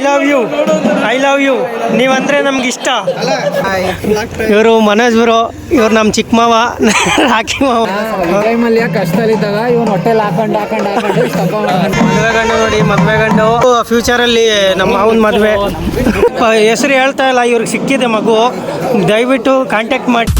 I love you I love you ನೀವಂದ್ರೆ ನಮ್ಗೆ ಇಷ್ಟ ಇವರು ಮನೋಜ್ ಬ್ರೋ ಇವ್ರು ನಮ್ಮ ಚಿಕ್ಕ ಮಾವ. ರಾಕಿ ಮಾವ ಟೈಮಲ್ಲಿ ಕಷ್ಟದಲ್ಲಿದ್ದಾಗ ಇವನು ಹೊಟ್ಟೆಲ್ ಹಾಕೊಂಡು ಹಾಕೊಂಡು ಹಾಕೊಂಡು ಮದುವೆ ಗಂಡು ನೋಡಿ ಮದುವೆ ಗಂಡು. ಫ್ಯೂಚರಲ್ಲಿ ನಮ್ಮ ಮಾವನ ಮದುವೆ. ಹೆಸರು ಹೇಳ್ತಾ ಇಲ್ಲ ಇವ್ರಿಗೆ ಸಿಕ್ಕಿದೆ ಮಗು. ದಯವಿಟ್ಟು ಕಾಂಟ್ಯಾಕ್ಟ್ ಮಾಡಿ.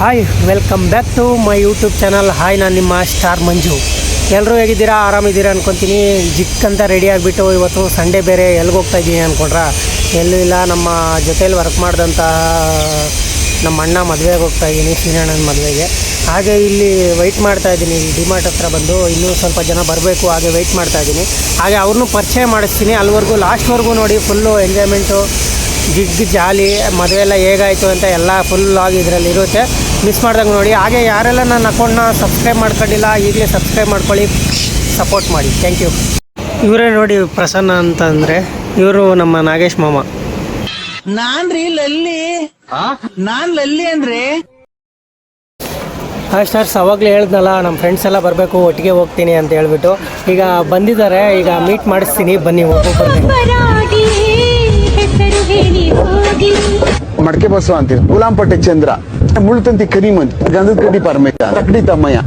Hi welcome back to my YouTube channel hi ನಾನು ನಿಮ್ಮ ಸ್ಟಾರ್ ಮಂಜು. ಎಲ್ಲರೂ ಹೇಗಿದ್ದೀರಾ? ಆರಾಮಿದ್ದೀರಾ ಅನ್ಕೊತೀನಿ. ಜಿಕ್ ಅಂತ ರೆಡಿ ಆಗಿಬಿಟ್ಟು ಇವತ್ತು ಸಂಡೇ ಬೇರೆ ಎಲ್ಲಿಗೆ ಹೋಗ್ತಾ ಇದ್ದೀನಿ ಅಂದ್ಕೊಂಡ್ರ ಎಲ್ಲೂ ಇಲ್ಲ. ನಮ್ಮ ಜೊತೆಯಲ್ಲಿ ವರ್ಕ್ ಮಾಡಿದಂತಹ ನಮ್ಮ ಅಣ್ಣ ಮದುವೆಗೆ ಹೋಗ್ತಾ ಇದ್ದೀನಿ ಸೀನಣ್ಣನ ಮದುವೆಗೆ. ಹಾಗೆ ಇಲ್ಲಿ ವೆಯ್ಟ್ ಮಾಡ್ತಾ ಇದ್ದೀನಿ ಡಿಮಾರ್ಟ್ ಹತ್ರ ಬಂದು ಇನ್ನೂ ಸ್ವಲ್ಪ ಜನ ಬರಬೇಕು, ಹಾಗೆ ವೆಯ್ಟ್ ಮಾಡ್ತಾ ಇದ್ದೀನಿ ಹಾಗೆ ಅವ್ರನ್ನೂ ಪರಿಚಯ ಮಾಡಿಸ್ತೀನಿ. ಅಲ್ಲಿವರೆಗೂ ಲಾಸ್ಟ್ವರೆಗೂ ನೋಡಿ ಫುಲ್ಲು ಎಂಜಾಯ್ಮೆಂಟು ಜಿಗ್ ಜಾಲಿ ಮದುವೆ ಎಲ್ಲ ಹೇಗಾಯಿತು ಅಂತ ಎಲ್ಲ ಫುಲ್ ಆಗಿ ಇದರಲ್ಲಿ ಇರುತ್ತೆ ಮಿಸ್ ಮಾಡ್ದಂಗೆ ನೋಡಿ. ಹಾಗೆ ಯಾರೆಲ್ಲ ನನ್ನ ಅಕೌಂಟ್ನ ಸಬ್ಸ್ಕ್ರೈಬ್ ಮಾಡ್ಕೊಂಡಿಲ್ಲ ಈಗಲೇ ಸಬ್ಸ್ಕ್ರೈಬ್ ಮಾಡ್ಕೊಳ್ಳಿ. ಸಪೋರ್ಟ್ ಮಾಡಿ. ಥ್ಯಾಂಕ್ ಯು ಇವರೇ ನೋಡಿ ಪ್ರಸನ್ನ ಅಂತ ಅಂದರೆ ಇವರು ನಮ್ಮ ನಾಗೇಶ್ ಮಾಮ. ನಾನ್ ರೀ ಲಲ್ಲಿ. ನಾನ್ ಲಲ್ಲಿ ಅಂದ್ರೆ? ಹಾಯ್ ಸ್ಟಾರ್ಸ್ ಅವಾಗಲೇ ಹೇಳ್ದಲ್ಲ ನಮ್ಮ ಫ್ರೆಂಡ್ಸ್ ಎಲ್ಲ ಬರಬೇಕು ಒಟ್ಟಿಗೆ ಹೋಗ್ತೀನಿ ಅಂತ ಹೇಳ್ಬಿಟ್ಟು. ಈಗ ಬಂದಿದ್ದಾರೆ ಈಗ ಮೀಟ್ ಮಾಡಿಸ್ತೀನಿ. ಬನ್ನಿ ಒಬ್ಬೊಬ್ಬರಿಗೆ ಮಡಕೆ ಬಸವ ಅಂತೀವಿ ಗುಲಾಂಪಟ್ಟೆ ಚಂದ್ರ ಮುಳ್ತಂತಿ ಕರಿಮಂತ್ ಗಂಧದ ಕಡ್ಡಿ ಪರಮೇಶ ತಕ್ಕಡಿ ತಮ್ಮಯ್ಯ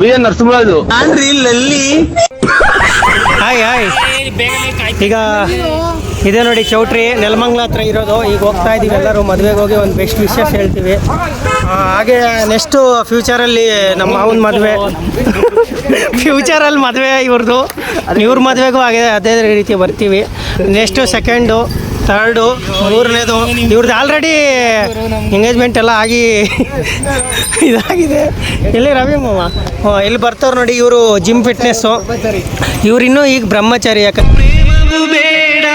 ಬಿ ಎನ್ ನರಸಿಂಹರಾಜು. ಲಲ್ಲಿ ಹಾಯ್ ಹಾಯ್. ಈಗ ಇದೆ ನೋಡಿ ಚೌಟ್ರಿ ನೆಲಮಂಗ್ಲ ಹತ್ರ ಇರೋದು. ಈಗ ಹೋಗ್ತಾ ಇದೀವಿ ಎಲ್ಲರೂ. ಮದುವೆಗೆ ಹೋಗಿ ಒಂದು ಬೆಸ್ಟ್ ವಿಶೇಷ ಹೇಳ್ತೀವಿ. ಹಾಗೆ ಹಾಗೆ ಫ್ಯೂಚರ್ ಫ್ಯೂಚರಲ್ಲಿ ನಮ್ಮ ಮಾವನ ಮದುವೆ. ಫ್ಯೂಚರಲ್ಲಿ ಮದುವೆ ಇವ್ರದ್ದು ಇವ್ರ ಮದುವೆಗೂ ಹಾಗೆ ಅದೇ ರೀತಿ ಬರ್ತೀವಿ. ನೆಕ್ಸ್ಟ್ ಸೆಕೆಂಡು ಥರ್ಡು ಮೂರನೇದು. ಇವ್ರದ್ದು ಆಲ್ರೆಡಿ ಎಂಗೇಜ್ಮೆಂಟ್ ಎಲ್ಲ ಆಗಿ ಇದಾಗಿದೆ. ಎಲ್ಲಿ ರವಿ ಮಾಮ ಹ್ಞೂ ಇಲ್ಲಿ ಬರ್ತವ್ರು ನೋಡಿ ಇವರು ಜಿಮ್ ಫಿಟ್ನೆಸ್ಸು ಇವ್ರಿನ್ನೂ ಈಗ ಬ್ರಹ್ಮಚಾರಿ ಯಾಕಂದ್ರೆ ಬೇಡ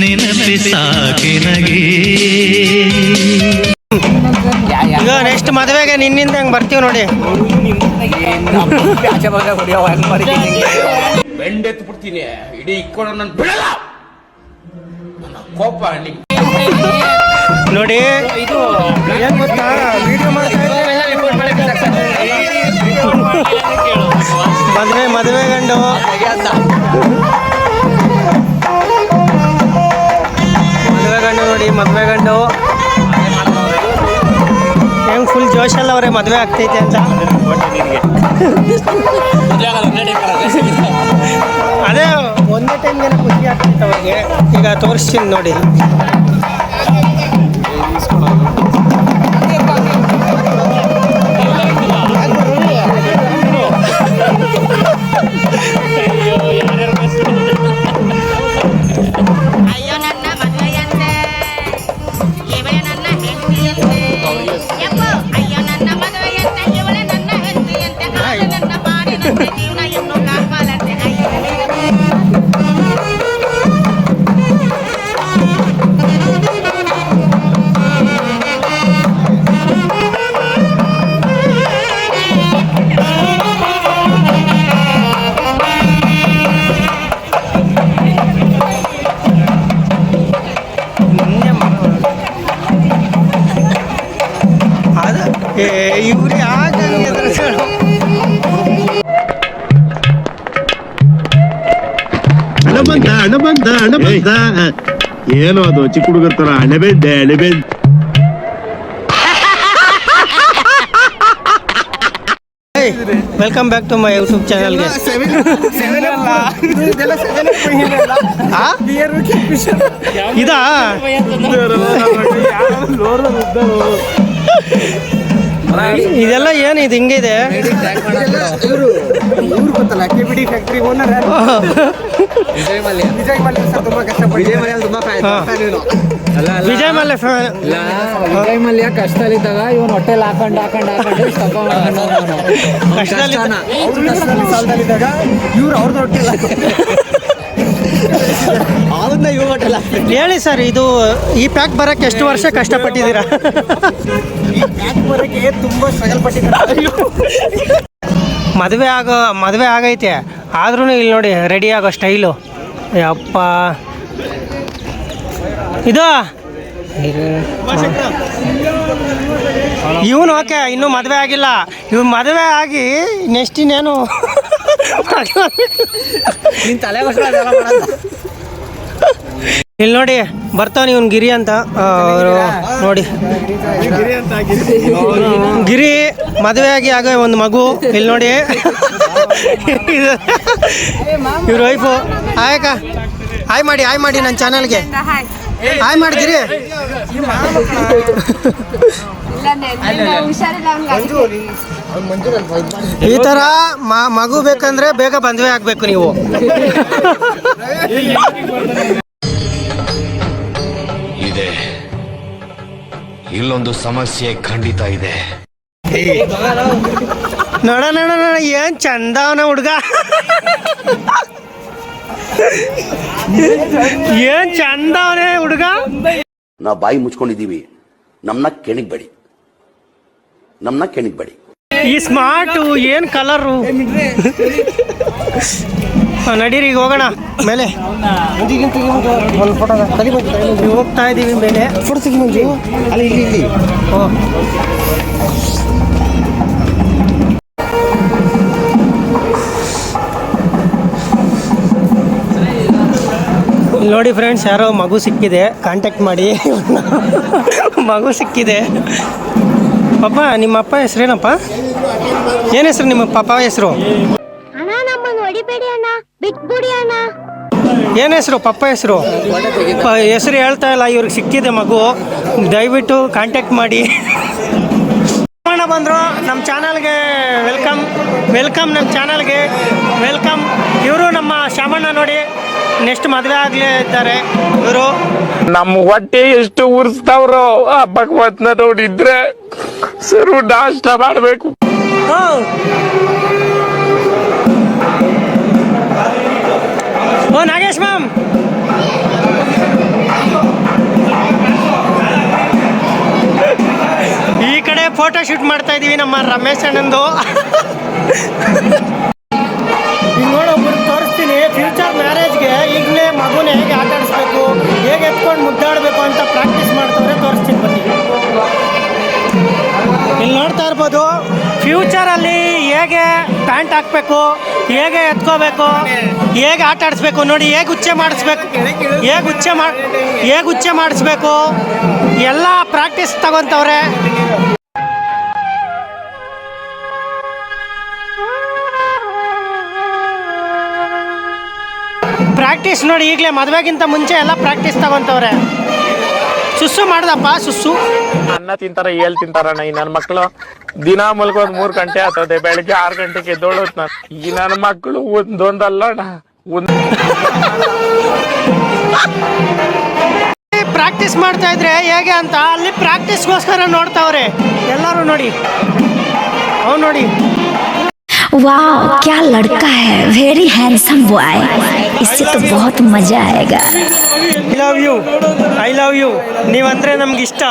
ನೆನಪಿ ಸಾಕಿನಗೆ ಈಗ ನೆಕ್ಸ್ಟ್ ಮದುವೆಗೆ ನಿನ್ನಿಂದ ಹೆಂಗೆ ಬರ್ತೀವಿ ನೋಡಿ. ಬೆಂಡೆತ್ತು ಬಿಡ್ತೀನಿ. ಇಡೀ ಇಕ್ಕೊಂಡು ನನ್ ಬಿಡಲ್ಲ. ನನ್ನ ಕೋಪ ನೋಡಿ ಏನ್ ಗೊತ್ತಾ? ವಿಡಿಯೋ ಮದುವೆ ಮದುವೆ ಗಂಡು. ಮದುವೆ ಗಂಡು ನೋಡಿ ಮದುವೆ ಗಂಡು. ಹೆಂಗ್ ಫುಲ್ ಜೋಶಲ್ಲ ಅವ್ರಿಗೆ ಮದುವೆ ಆಗ್ತೈತೆ ಅಂತ. ಅದೇ ಒಂದೇ ಟೈಮ್ಗೆಲ್ಲ ಖುಷಿ ಆಗ್ತೈತೆ ಅವ್ರಿಗೆ. ಈಗ ತೋರಿಸ್ತೀನಿ ನೋಡಿ. ഇവിടെ ಹಣ ಬಂದ ಹಣ ಬಂದ ಹಣ ಏನು ಅದು ಚಿಕ್ಕ ಹುಡುಗರ ತರ ಅಣೆಬೆಡ್ಡೆ ಅಣೆಬೆಡ್ welcome back to my YouTube ಚಾನಲ್ಗೆ ಇದಾ? ಇದೆಲ್ಲ ಏನು ಇದು ಹಿಂಗಿದೆ? ಇವರು ಇವ್ರು ಗೊತ್ತಲ್ಲ factory owner Vijay Mallya. Vijay Mallya sir ತುಂಬಾ ಕಷ್ಟಪಟ್ಟು ವಿಜಯ್ ಮಲ್ಯ ತುಂಬಾ ಹಾ. ವಿಜಯ್ ಮಲ್ಯ ಫ್ಯಾನ್ ವಿಜಯ್ ಮಲ್ಯ ಕಷ್ಟದಲ್ಲಿದ್ದಾಗ ಇವನು ಹೊಟ್ಟೆಲ್ ಹಾಕೊಂಡು ಹಾಕೊಂಡು ಮಾಡ್ಕೊಂಡು ಇವ್ರು ಅವ್ರದ್ದು ಹೊಟ್ಟಿಲ್ಲ ಹೇಳಿ ಸರ್ ಇದು ಈ ಪ್ಯಾಕ್ ಬರಕ್ಕೆ ಎಷ್ಟು ವರ್ಷ ಕಷ್ಟಪಟ್ಟಿದ್ದೀರಾ? ಬರೋಕ್ಕೆ ತುಂಬಾ ಸ್ಟ್ರಗಲ್ ಪಟ್ಟಿದ್ದಾರೆ? ಮದುವೆ ಆಗೋ ಮದುವೆ ಆಗೈತೆ. ಆದ್ರೂ ಇಲ್ಲಿ ನೋಡಿ ರೆಡಿ ಆಗೋ ಸ್ಟೈಲು ಯಪ್ಪ. ಇದು? ಇವನು ಓಕೆ ಇನ್ನೂ ಮದುವೆ ಆಗಿಲ್ಲ. ಇವ್ ಮದುವೆ ಆಗಿ ನೆಕ್ಸ್ಟ್ ಇನ್ನೇನು? ನಿನ್ ತಲೆ ಇಲ್ಲಿ ನೋಡಿ ಬರ್ತಾನೆ ಇವನ್ ಗಿರಿ ಅಂತ ನೋಡಿ. ಗಿರಿ ಮದುವೆ ಆಗಿ ಆಗ ಒಂದು ಮಗು, ಇಲ್ಲಿ ನೋಡಿ. ಇವ್ರ ವೈಫು ಆಯಕ್ಕ ಹಾಯ್ ಮಾಡಿ ಹಾಯ್ ಮಾಡಿ ನನ್ನ ಚಾನಲ್ಗೆ. ಹಾಯ್ ಮಾಡಿ ಗಿರಿ. ಈ ತರ ಮಗು ಬೇಕಂದ್ರೆ ಬೇಗ ಮದುವೆ ಆಗ್ಬೇಕು ನೀವು. ಇಲ್ಲೊಂದು ಸಮಸ್ಯೆ ಖಂಡಿತ ಇದೆ. ನೋಡ ನೋಡ ನೋಡ ಏನ್ ಚಂದ ಅವನ ಹುಡ್ಗ. ಏನ್ ಚಂದ ಅವನೇ ಹುಡ್ಗ. ನಾವು ಬಾಯಿ ಮುಚ್ಕೊಂಡಿದ್ದೀವಿ. ನಮ್ಮನ್ನ ನಮ್ನ ನಮ್ಮನ್ನ ಕೆಣಿಗ್ಬೇಡಿ. ಈ ಸ್ಮಾರ್ಟು ಏನ್ ಕಲರು ನಡೀರಿ, ಈಗ ಹೋಗೋಣ. ಮೇಲೆ. ಹೋಗ್ತಾ ಇದೀವಿ ಮೇಲೆ. ಅಲ್ಲಿ ಇಲ್ಲಿ ಓ. ನೋಡಿ ಫ್ರೆಂಡ್ಸ್ ಯಾರೋ ಮಗು ಸಿಕ್ಕಿದೆ. ಕಾಂಟ್ಯಾಕ್ಟ್ ಮಾಡಿ. ಮಗು ಸಿಕ್ಕಿದೆ. ಪಪ್ಪ, ನಿಮ್ಮ ಅಪ್ಪ ಹೆಸರೇನಪ್ಪ? ಏನು ಹೆಸರು ನಿಮ್ಮ ಪಾಪ ಹೆಸರು? ಅಣ್ಣ ನಮ್ಮನ್ನು ಹೊಡಿಬೇಡಿ ಅಣ್ಣ ಬಿಟ್ಬಿಡಿ ಅಣ್ಣ. ಏನು ಹೆಸರು? ಪಪ್ಪ ಹೆಸರು? ಹೆಸರು ಹೇಳ್ತಾ ಇಲ್ಲ ಇವ್ರಿಗೆ ಸಿಕ್ಕಿದೆ ಮಗು. ದಯವಿಟ್ಟು ಕಾಂಟ್ಯಾಕ್ಟ್ ಮಾಡಿ. ಬಂದ್ರು ಬಂದರು ನಮ್ಮ ಚಾನಲ್ಗೆ ವೆಲ್ಕಮ್ ವೆಲ್ಕಮ್ ನಮ್ಮ ಚಾನಲ್ಗೆ. ವೆಲ್ಕಮ್ ಇವರು ನಮ್ಮ ಶಾಮಣ್ಣ ನೋಡಿ ನೆಕ್ಸ್ಟ್ ಮದುವೆ ಆಗ್ಲೇ ಇದ್ದಾರೆ. ಇವರು. ನಮ್ಮ ಹೊಟ್ಟೆ ಎಷ್ಟು ಉರ್ಸ್ತಾವ್ರು ಆ ಭಗವತ್ನ ನೋಡಿದ್ರೆ ಸರು ನಾಷ್ಟ ಮಾಡ್ಬೇಕು. ಓ ನಾಗೇಶ್ ಮ್ಯಾಮ್ ಈ ಕಡೆ ಫೋಟೋ ಶೂಟ್ ಮಾಡ್ತಾ ಇದೀವಿ ನಮ್ಮ ರಮೇಶ್ ಅಣ್ಣಂದು. ಈಗ ನೋಡು ತೋರಿಸ್ತೀನಿ. ಫ್ಯೂಚರ್ ಮ್ಯಾರೇಜ್ಗೆ ಈಗಲೇ ಮಗುನ ಹೇಗೆ ಆಟಾಡಿಸ್ಬೇಕು ಹೇಗೆ ಎತ್ಕೊಂಡು ಮುದ್ದಾಡಬೇಕು ಅಂತ ಪ್ರಾಕ್ಟೀಸ್ ಮಾಡ್ತವ್ರೆ, ತೋರಿಸ್ತೀನಿ ಬನ್ನಿ. ಇಲ್ಲಿ ನೋಡ್ತಾ ಇರ್ಬೋದು. ಫ್ಯೂಚರಲ್ಲಿ ಹೇಗೆ ಪ್ಯಾಂಟ್ ಹಾಕಬೇಕು, ಹೇಗೆ ಎತ್ಕೋಬೇಕು, ಹೇಗೆ ಆಟ ಆಡಿಸ್ಬೇಕು ನೋಡಿ, ಹೇಗೆ ಉಚ್ಚೆ ಮಾಡಿಸ್ಬೇಕು, ಹೇಗೆ ಉಚ್ಚೆ ಮಾಡಿ ಹೇಗೆ ಉಚ್ಚೆ ಮಾಡಿಸ್ಬೇಕು, ಎಲ್ಲ ಪ್ರಾಕ್ಟೀಸ್ ತಗೊಂತವ್ರೆ. ಪ್ರಾಕ್ಟೀಸ್ ನೋಡಿ ಈಗಲೇ ಮದುವೆಗಿಂತ ಮುಂಚೆ ಎಲ್ಲ ಪ್ರಾಕ್ಟೀಸ್ ತಗೊಂತವ್ರೆ. ಸುಸ್ಸು ಮಾಡ್ದಪ್ಪ ಸುಸ್ಸು ಅನ್ನ ತಿಂತಾರ ಏಳ್ ತಿಂತಾರಣ್ಣ ಈ ನನ್ನ ಮಕ್ಕಳು ದಿನ ಮಲ್ಕೋದ್ ಮೂರ್ ಗಂಟೆ ಆಗ್ತದೆ ಬೆಳಗ್ಗೆ ಆರ್ ಗಂಟೆಗೆ ಎದ್ದೋಳತ್ ನಾನು ಈ ನನ್ನ ಮಕ್ಕಳು ಒಂದೊಂದಲ್ಲ ಅಣ್ಣ ಒಂದ್ ಪ್ರಾಕ್ಟೀಸ್ ಮಾಡ್ತಾ ಇದ್ರೆ ಹೇಗೆ ಅಂತ ಅಲ್ಲಿ ಪ್ರಾಕ್ಟೀಸ್ಗೋಸ್ಕರ ನೋಡ್ತಾವ್ರೆ ಎಲ್ಲರೂ ನೋಡಿ ಅವ್ನು ನೋಡಿ वाह क्या लड़का है वेरी हैंडसम बॉय इससे तो बहुत मजा आएगा I love you I love you ನೀವಂದ್ರೆ ನಮ್ಗೆ ಇಷ್ಟ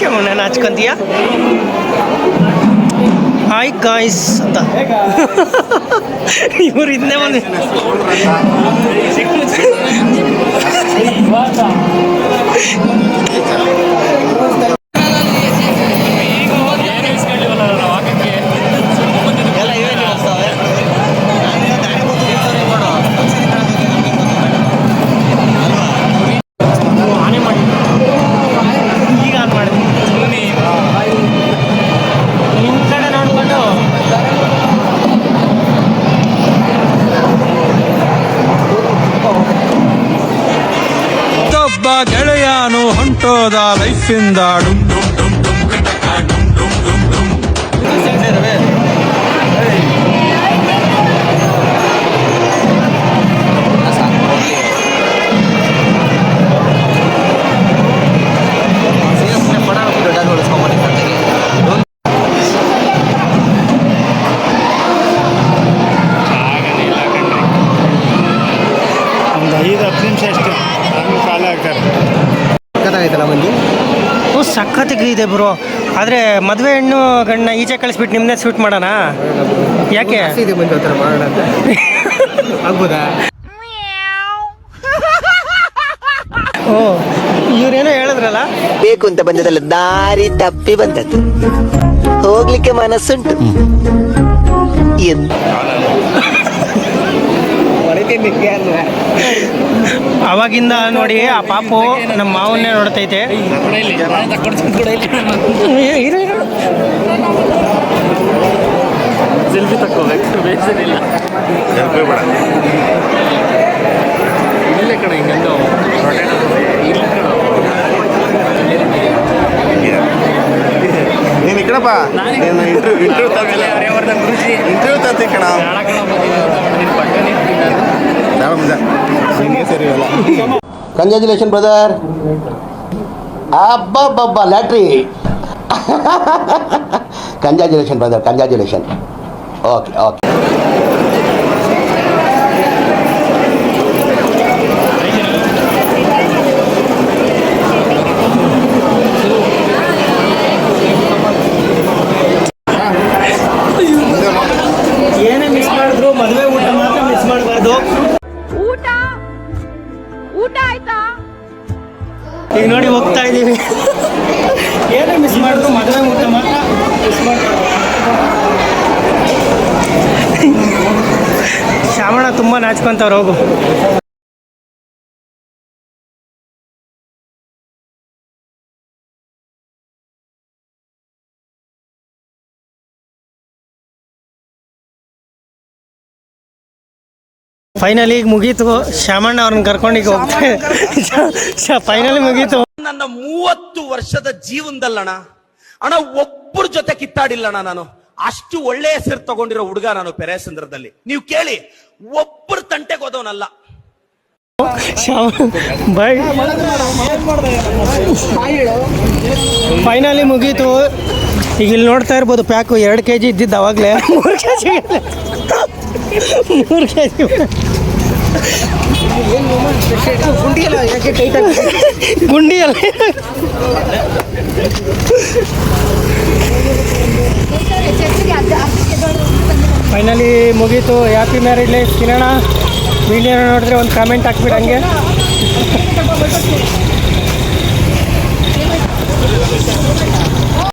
ನೀನು ಯಾಕೆ ನಾನು ಹಚ್ಕೊಂತೀಯ ಹಾಯ್ ಗಾಯ್ಸ್ ಅಂತ ಇವ್ರು ಹಿಂದೆ ಬಂದು ಆನೆ ఉంటుందా లైఫ్ ఇందాడు ಐದು ಹತ್ತು ನಿಮಿಷ ಅಷ್ಟೇ ಆಮೇಲೆ ಕಾಲ ಹಾಕ್ತಾರೆ ಡುಮ್ ಡುಮ್ ಸಖತ್ತಿಗೆ ಇದೆ ಬ್ರೋ ಆದರೆ ಮದುವೆ ಹೆಣ್ಣು ಗಣ್ಣ ಈಚೆ ಕಳಿಸ್ಬಿಟ್ಟು ನಿಮ್ಮನ್ನೇ ಶೂಟ್ ಮಾಡೋಣ? ಯಾಕೆ? ಆಸೆ ಇದೆ ಮಂಜು ಆ ಥರ ಮಾಡೋಣ ಅಂತ. ಆಗ್ಬೋದಾ? ಓ ಇವ್ರೇನೋ ಹೇಳಿದ್ರಲ್ಲ? ಬೇಕು ಅಂತ ಬಂದದಲ್ಲ ದಾರಿ ತಪ್ಪಿ ಬಂದದ್ದು. ಹೋಗ್ಲಿಕ್ಕೆ ಮನಸ್ಸುಂಟು. ಎಂದು ಅವಾಗಿಂದ ನೋಡಿ ಆ ಪಾಪು ನಮ್ಮ ಮಾವನ್ನೇ ನೋಡ್ತೈತೆ. ಇಂಟರ್ವ್ಯೂ ತಕ್ಕೋಬೇಕು ಬೇಸರಿಲ್ಲ ಇಲ್ಲೇ ಕಣ ಹಿಂಗಂದು ಇಲ್ಲಿ ಕಣ ನೀನ್ ಇಕ್ಕಡಪ್ಪ ಇಂಟರ್ವ್ಯೂ ಇಂಟರ್ವ್ಯೂ ತಂತಿ ಕಣ கங்க்ராச்சுலேஷன் பிரதர் அப்பா பாப்பா lottery congratulation brother congratulation okay okay ತುಂಬ ನಾಚ್ಕೊಂತವ್ರು ಹೋಗು. ಫೈನಲಿ ಈಗ ಮುಗೀತು. ಶ್ಯಾಮಣ್ಣ ಅವ್ರನ್ನ ಕರ್ಕೊಂಡು ಈಗ ಹೋಗ್ತೇನೆ ಫೈನಲಿ ಮುಗೀತು. ನನ್ನ ಮೂವತ್ತು ವರ್ಷದ ಜೀವನದಲ್ಲಣ ಅಣ್ಣ ಒಬ್ಬರ ಜೊತೆ ಕಿತ್ತಾಡಿಲ್ಲಣ್ಣ ನಾನು. ಅಷ್ಟು ಒಳ್ಳೆ ಹೆಸರು ತಗೊಂಡಿರೋ ಹುಡುಗ ನಾನು ಪೆರೇಸಂದ್ರದಲ್ಲಿ ನೀವು ಕೇಳಿ ಒಬ್ಬರು ತಂಟೆಗೆ ಹೋದವನಲ್ಲ. ಬಾಯ್. ಫೈನಲಿ ಮುಗೀತು. ಈಗ ಇಲ್ಲಿ ನೋಡ್ತಾ ಇರ್ಬೋದು ಪ್ಯಾಕು ಎರಡು ಕೆ ಜಿ ಇದ್ದಿದ್ದು ಅವಾಗಲೇ. ಮೂರು ಕೆ ಜಿ ಮೂರು ಕೆ ಜಿ ಗುಂಡಿ ಅಲ್ಲ. ಗುಂಡಿ ಅಲ್ಲ ಫೈನಲಿ ಮುಗೀತು ಹ್ಯಾಪಿ ಮ್ಯಾರೇಜ್ ಲೈಫ್ ಕಿರಣ ವಿಡಿಯೋ ನೋಡಿದ್ರೆ ಒಂದು ಕಮೆಂಟ್ ಹಾಕ್ಬಿಡಿ ಹಂಗೆ.